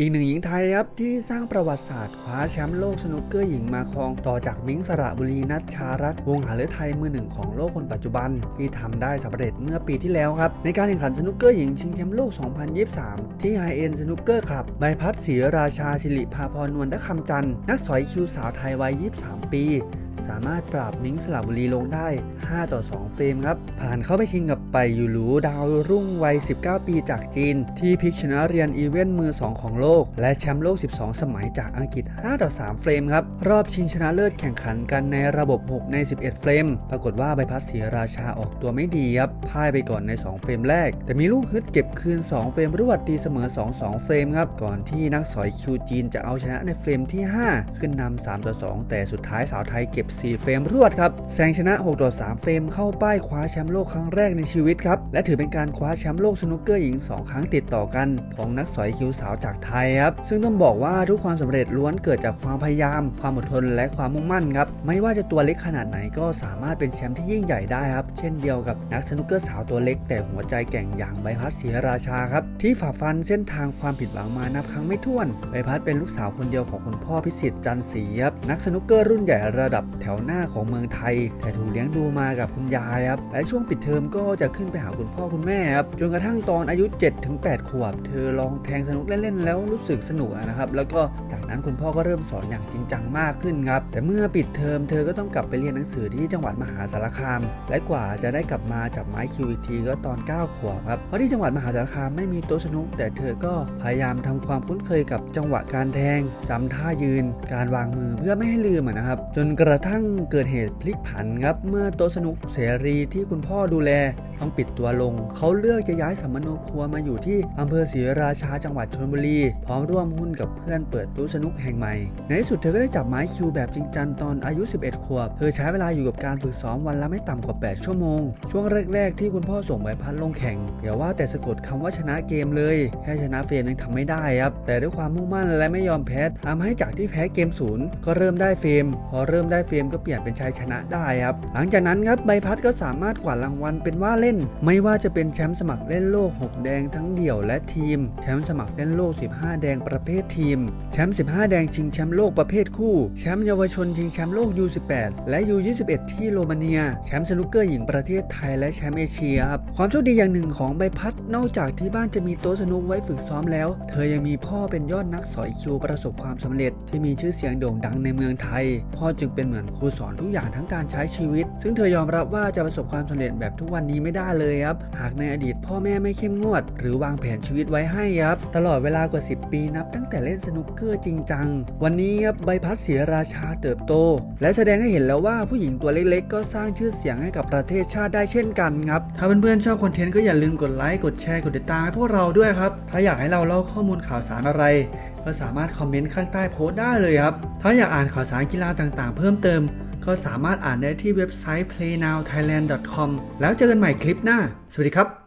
อีกหนึ่งหญิงไทยครับที่สร้างประวัติศาสตร์คว้าแชมป์โลกสนุกเกอร์หญิงมาครองต่อจากมิ้งสระบุรีนัชชารัตน์วงศ์หฤทัยมือหนึ่งของโลกคนปัจจุบัน ที่ทำได้สำเร็จเมื่อปีที่แล้วครับ ในการแข่งขันสนุกเกอร์หญิงชิงแชมป์โลก 2023 ที่ไฮเอ็นสนุกเกอร์คลับใบพัดศรีราชาสิริภาพรนวลดคำจันทร์นักสอยคิวสาวไทยวัย 23 ปี สามารถปราบมิงสระบุรีลงได้ 5 ต่อ 2 เฟรมครับ ผ่านเข้าไปชิงกับไปยูหรูดาวรุ่งวัย 19 ปีจากจีน ที่พลิกชนะเรียนอีเวนต์มือ 2 ของโลก และแชมป์โลก 12 สมัยจากอังกฤษ 5 ต่อ 3 เฟรมครับ รอบชิงชนะเลิศแข่งขันกันในระบบ 6 ใน 11 เฟรม ปรากฏว่าใบพัดศรีราชาออกตัวไม่ดีครับพ่ายไปก่อนใน 2 เฟรมแรก แต่มีลูกฮึดเก็บคืน 2 เฟรมรวดตีเสมอ 2-2 เฟรมครับก่อนที่นักสอยคิวจีนจะเอาชนะในเฟรมที่ 5 ขึ้นนำ3ต่อ2แต่สุดท้ายสาวไทยเก็บ4 เฟรมรวดครับแซงชนะ 6 ต่อ 3 เฟรมเข้าป้ายคว้าแชมป์โลกครั้งแรกในชีวิตครับ และถือเป็นการคว้าแชมป์โลกสนุกเกอร์หญิง 2 ครั้งติดต่อกัน ของนักสอยคิวสาวจากไทยครับ ซึ่งต้องบอกว่าทุกความสำเร็จล้วนเกิดจากความพยายาม ความอดทนและความมุ่งมั่นครับ ไม่ว่าจะตัวเล็กขนาดไหนก็สามารถเป็นแชมป์ที่ยิ่งใหญ่ได้ครับ เช่นเดียวกับนักสนุกเกอร์สาวตัวเล็ก แต่หัวใจแกร่งอย่างใบพัดศรีราชาครับ ที่ฝ่าฟันเส้นทางความผิดหวังมานับครั้งไม่ถ้วน ใบพัดเป็นลูกสาวคนเดียวของคุณพ่อพิสิทธิ์จันทร์ศรีครับ นักสนุกเกอร์รุ่นใหญ่ระดับแถวหน้าของเมืองไทย แต่ถูกเลี้ยงดูมากับคุณยายครับและช่วงปิดเทอมก็จะขึ้นไปหาคุณพ่อคุณแม่ครับจนกระทั่งตอนอายุ 7-8 ขวบ เธอลองแทงสนุกเล่นๆแล้วรู้สึกสนุกนะครับแล้วก็จากนั้นคุณพ่อก็เริ่มสอนอย่างจริงจังมากขึ้นครับแต่เมื่อปิดเทอมเธอก็ต้องกลับไปเรียนหนังสือที่จังหวัดมหาสารคาม และกว่าจะได้กลับมาจับไม้คิวอีกทีก็ตอน 9 ขวบครับเพราะที่จังหวัดมหาสารคามไม่มีโต๊ะสนุก แต่เธอก็พยายามทำความคุ้นเคยกับจังหวะการแทงจำท่ายืน การวางมือเพื่อไม่ให้ลืมนะครับจนกระทั่งเกิดเหตุพลิกผันครับเมื่อโต๊ะสนุกเสรีที่คุณพ่อดูแลต้องปิดตัวลง เขาเลือกจะย้ายสัมมโนครัวมาอยู่ที่อำเภอศรีราชาจังหวัดชลบุรี พร้อมร่วมหุ้นกับเพื่อนเปิดตู้สนุกแห่งใหม่ ในที่สุดเธอก็ได้จับไม้คิวแบบจริงจังตอนอายุ 11 ขวบ เธอใช้เวลาอยู่กับการฝึกซ้อมวันละไม่ต่ำกว่า 8 ชั่วโมง ช่วงแรก ๆ ที่คุณพ่อส่งใบพัดลงแข่งอย่าว่าแต่สะกดคำว่าชนะเกมเลย แค่ชนะเฟรมยังทำไม่ได้ครับ แต่ด้วยความมุ่งมั่นและไม่ยอมแพ้ทำให้จากที่แพ้เกมศูนย์ก็เริ่มได้เฟรม พอเริ่มได้เฟรมก็เปลี่ยนเป็นชัยชนะได้ครับ หลังจากนั้นครับใบพัดก็สามารถกวาดรางวัลเป็นว่าเล่น ไม่ว่าจะเป็นแชมป์สมัครเล่นโลก 6 แดงทั้งเดี่ยวและทีม แชมป์สมัครเล่นโลก 15 แดงประเภททีม แชมป์ 15 แดงชิงแชมป์โลกประเภทคู่ แชมป์เยาวชนชิงแชมป์โลก U18 และ U21 ที่โรมาเนีย แชมป์สนุกเกอร์หญิงประเทศไทยและแชมป์เอเชียครับ ความโชคดีอย่างหนึ่งของใบพัด นอกจากที่บ้านจะมีโต๊ะสนุกไว้ฝึกซ้อมแล้ว เธอยังมีพ่อเป็นยอดนักสอยคิวประสบความสำเร็จ ที่มีชื่อเสียงโด่งดังในเมืองไทย พ่อจึงเป็นเหมือนครูสอนทุกอย่างทั้งการใช้ชีวิต ซึ่งเธอยอมรับว่าจะประสบความสำเร็จแบบทุกวันนี้ไม่ได้เลยครับหากในอดีตพ่อแม่ไม่เข้มงวด หรือวางแผนชีวิตไว้ให้ครับตลอดเวลากว่า 10 ปีนับตั้งแต่เล่นสนุกเกอร์จริงจัง วันนี้ครับใบพัดเสียราชาเติบโต และแสดงให้เห็นแล้วว่าผู้หญิงตัวเล็กๆ ก็สร้างชื่อเสียงให้กับประเทศชาติได้เช่นกันครับถ้าเพื่อนๆชอบคอนเทนต์ก็อย่าลืมกดไลค์กดแชร์กดติดตามให้พวกเราด้วยครับถ้าอยากให้เราเล่าข้อมูลข่าวสารอะไร ก็สามารถคอมเมนต์ข้างใต้โพสต์ได้เลยครับ ถ้าอยากอ่านข่าวสารกีฬาต่างๆ เพิ่มเติม ก็สามารถอ่านได้ที่เว็บไซต์ playnowthailand.com แล้วเจอกันใหม่คลิปหน้า สวัสดีครับ